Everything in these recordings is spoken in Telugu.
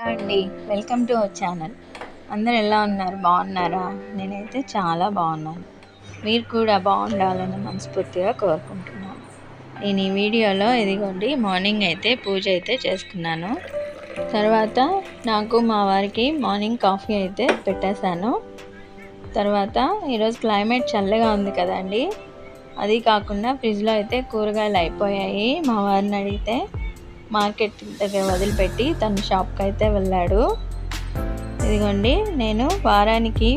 హలో అండి. Welcome to our channel. అందరు ఎలా ఉన్నారు? బాగున్నారా? నేనైతే చాలా బాగున్నాను. మీరు కూడా బాగుండాలని మనస్ఫూర్తిగా కోరుకుంటున్నాను. నేను ఈ వీడియోలో ఇదిగోండి మార్నింగ్ అయితే పూజ అయితే చేసుకున్నాను. తర్వాత నాకు మా వారికి మార్నింగ్ కాఫీ అయితే పెట్టేశాను. తర్వాత ఈరోజు క్లైమేట్ చల్లగా ఉంది కదండి. అది కాకుండా ఫ్రిడ్జ్లో అయితే కూరగాయలు అయిపోయాయి. మా వారిని అడిగితే మార్కెట్ దగ్గర వదిలిపెట్టి తన షాప్కి అయితే వెళ్ళాడు. ఇదిగోండి నేను వారానికి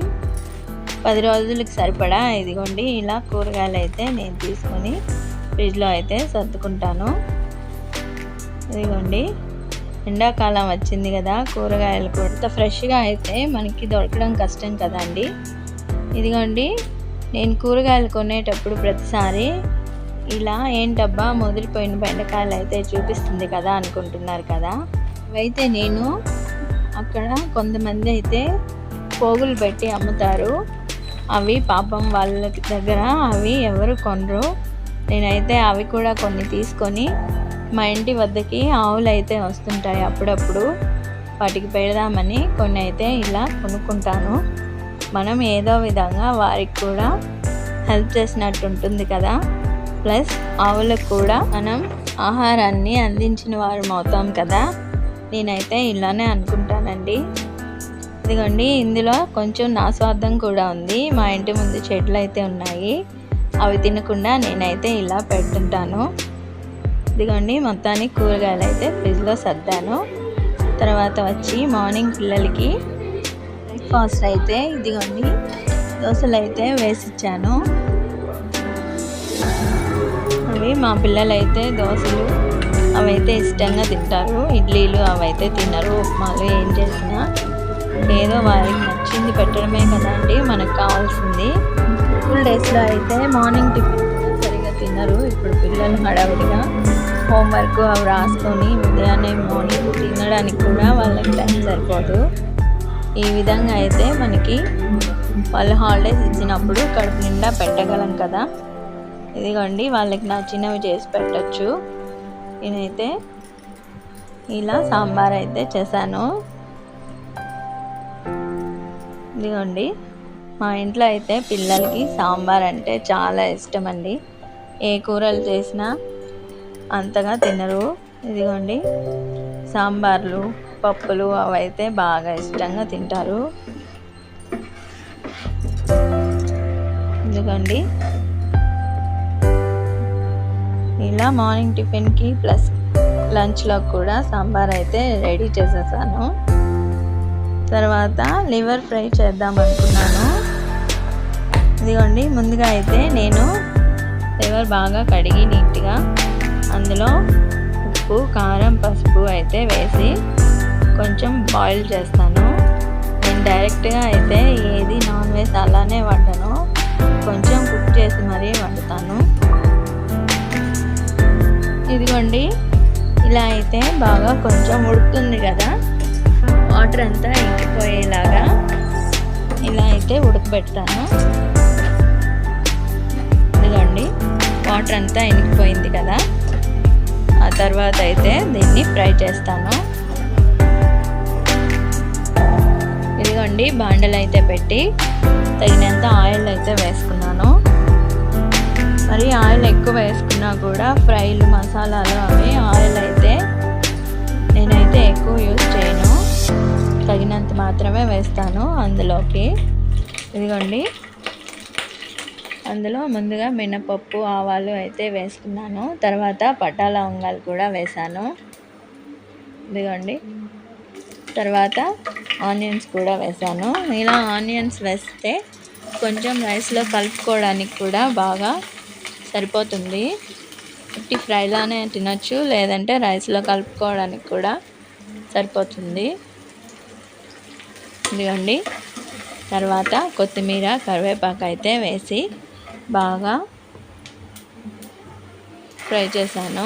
పది రోజులకి సరిపడా. ఇదిగోండి ఇలా కూరగాయలు అయితే నేను తీసుకొని ఫ్రిడ్జ్లో అయితే సర్దుకుంటాను. ఇదిగోండి ఎండాకాలం వచ్చింది కదా కూరగాయలు కూడా ఫ్రెష్గా అయితే మనకి దొరకడం కష్టం కదండి. ఇదిగోండి నేను కూరగాయలు కొనేటప్పుడు ప్రతిసారి ఇలా ఏంటబ్బా ముదిరిపోయిన బెండకాయలు అయితే చూపిస్తుంది కదా అనుకుంటున్నారు కదా? అయితే నేను అక్కడ కొంతమంది అయితే పోగులు పెట్టి అమ్ముతారు. అవి పాపం వాళ్ళ దగ్గర అవి ఎవరు కొనరు. నేనైతే అవి కూడా కొన్ని తీసుకొని మా ఇంటి వద్దకి ఆవులు అయితే వస్తుంటాయి అప్పుడప్పుడు. వాటికి పెడదామని కొన్ని అయితే ఇలా కొనుక్కుంటాను. మనం ఏదో విధంగా వారికి కూడా హెల్ప్ చేసినట్టు ఉంటుంది కదా? ప్లస్ ఆవులకు కూడా మనం ఆహారాన్ని అందించిన వారు అవుతాం కదా. నేనైతే ఇలానే అనుకుంటానండి. ఇదిగోండి ఇందులో కొంచెం నా స్వార్థం కూడా ఉంది. మా ఇంటి ముందు చెట్లు అయితే ఉన్నాయి. అవి తినకుండా నేనైతే ఇలా పెడుతుంటాను. ఇదిగోండి మొత్తానికి కూరగాయలు అయితే ఫ్రిడ్జ్లో సర్దాను. తర్వాత వచ్చి మార్నింగ్ పిల్లలకి బ్రేక్ఫాస్ట్ అయితే ఇదిగోండి దోశలు అయితే వేసిచ్చాను. అవి మా పిల్లలు అయితే దోశలు అవైతే ఇష్టంగా తింటారు. ఇడ్లీలు అవైతే తినరు. ఉప్మాలు ఏం చేసినా ఏదో వారికి నచ్చింది పెట్టడమే కదండి మనకు కావాల్సింది. స్కూల్ డేస్లో అయితే మార్నింగ్ టిఫిన్ సరిగా తినరు. ఇప్పుడు పిల్లలు హడావిడిగా హోంవర్క్ అవి రాసుకొని ఉదయాన్నే మార్నింగ్ తినడానికి కూడా వాళ్ళకి టైం సరిపోదు. ఈ విధంగా అయితే మనకి వాళ్ళు హాలిడేస్ ఇచ్చినప్పుడు కడుపు నిండా పెట్టగలం కదా. ఇదిగోండి వాళ్ళకి నచ్చినవి చేసి పెట్టచ్చు. నేనైతే ఇలా సాంబార్ అయితే చేశాను. ఇదిగోండి మా ఇంట్లో అయితే పిల్లలకి సాంబార్ అంటే చాలా ఇష్టం అండి ఏ కూరలు చేసినా అంతగా తినరు. ఇదిగోండి సాంబార్లు పప్పులు అవైతే బాగా ఇష్టంగా తింటారు. ఎందుకండి ఇలా మార్నింగ్ టిఫిన్కి ప్లస్ లంచ్లో కూడా సాంబార్ అయితే రెడీ చేసేసాను. తర్వాత లివర్ ఫ్రై చేద్దాం అనుకున్నాను. ఇదిగోండి ముందుగా అయితే నేను లివర్ బాగా కడిగి నీట్గా అందులో ఉప్పు కారం పసుపు అయితే వేసి కొంచెం బాయిల్ చేస్తాను. నేను డైరెక్ట్గా అయితే ఏది నాన్ వెజ్ అలానే వండను. కొంచెం కుక్ చేసి మరీ వండుతాను. ఇదిగోండి. ఇలా అయితే బాగా కొంచెం ఉడుకుతుంది కదా. వాటర్ అంతా ఇంకిపోయేలాగా ఇలా అయితే ఉడకబెడతాను. ఇదిగోండి వాటర్ అంతా ఇంకిపోయింది కదా. ఆ తర్వాత అయితే దీన్ని ఫ్రై చేస్తాను. ఇదిగోండి బాండలు అయితే పెట్టి తగినంత ఆయిల్ అయితే వేసుకున్నాను. మరి ఆయిల్ ఎక్కువ వేసుకున్నా కూడా ఫ్రైలు మసాలాలు అవి ఆయిల్ అయితే నేనైతే ఎక్కువ యూజ్ చేయను. తగినంత మాత్రమే వేస్తాను అందులోకి. ఇదిగోండి. అందులో ముందుగా మినపప్పు ఆవాలు అయితే వేసుకున్నాను. తర్వాత పటాల ఉంగాలు కూడా వేసాను ఇదిగోండి. తర్వాత ఆనియన్స్ కూడా వేసాను ఇలా ఆనియన్స్ వేస్తే కొంచెం రైస్లో కలుపుకోవడానికి కూడా బాగా సరిపోతుంది. ఉట్టి ఫ్రైలానే తినచ్చు లేదంటే రైస్లో కలుపుకోవడానికి కూడా సరిపోతుంది. ఇదిగోండి. తర్వాత కొత్తిమీర కరివేపాకు అయితే వేసి బాగా ఫ్రై చేశాను.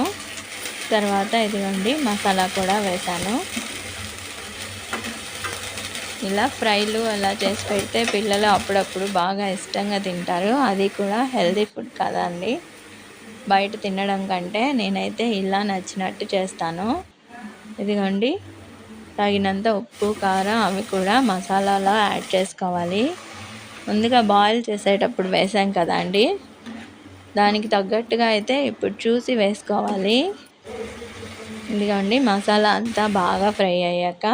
తర్వాత ఇదిగోండి మసాలా కూడా వేసాను ఇలా ఫ్రైలు అలా చేసి పెడితే పిల్లలు అప్పుడప్పుడు బాగా ఇష్టంగా తింటారు. అది కూడా హెల్తీ ఫుడ్ కదా అండి. బయట తినడం కంటే నేనైతే ఇలా నచ్చినట్టు చేస్తాను. ఇదిగోండి. తగినంత ఉప్పు కారం అవి కూడా మసాలాలో యాడ్ చేసుకోవాలి. ముందుగా బాయిల్ చేసేటప్పుడు వేసాం కదా అండి. దానికి తగ్గట్టుగా అయితే ఇప్పుడు చూసి వేసుకోవాలి. ఇదిగోండి మసాలా అంతా బాగా ఫ్రై అయ్యాక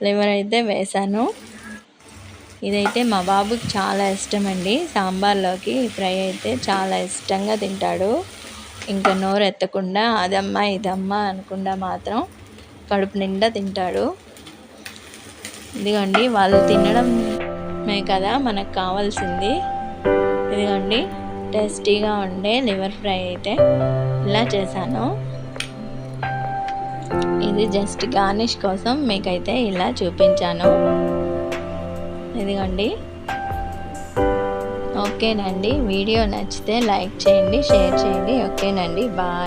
లివర్ అయితే వేసాను ఇదైతే మా బాబుకి చాలా ఇష్టం అండి. సాంబార్లోకి ఫ్రై అయితే చాలా ఇష్టంగా తింటాడు. ఇంకా నోరు ఎత్తకుండా అదమ్మా ఇదమ్మా అనకుండా మాత్రం కడుపు నిండా తింటాడు. ఇదిగోండి వాళ్ళు తినడమే కదా మనకు కావాల్సింది. ఇదిగోండి టేస్టీగా ఉండే లివర్ ఫ్రై అయితే ఇలా చేశాను. ఇది జస్ట్ గార్నిష్ కోసం మీకైతే ఇలా చూపించాను. ఇదిగోండి. ఓకేనండి. వీడియో నచ్చితే లైక్ చేయండి షేర్ చేయండి. ఓకేనండి. బాయ్.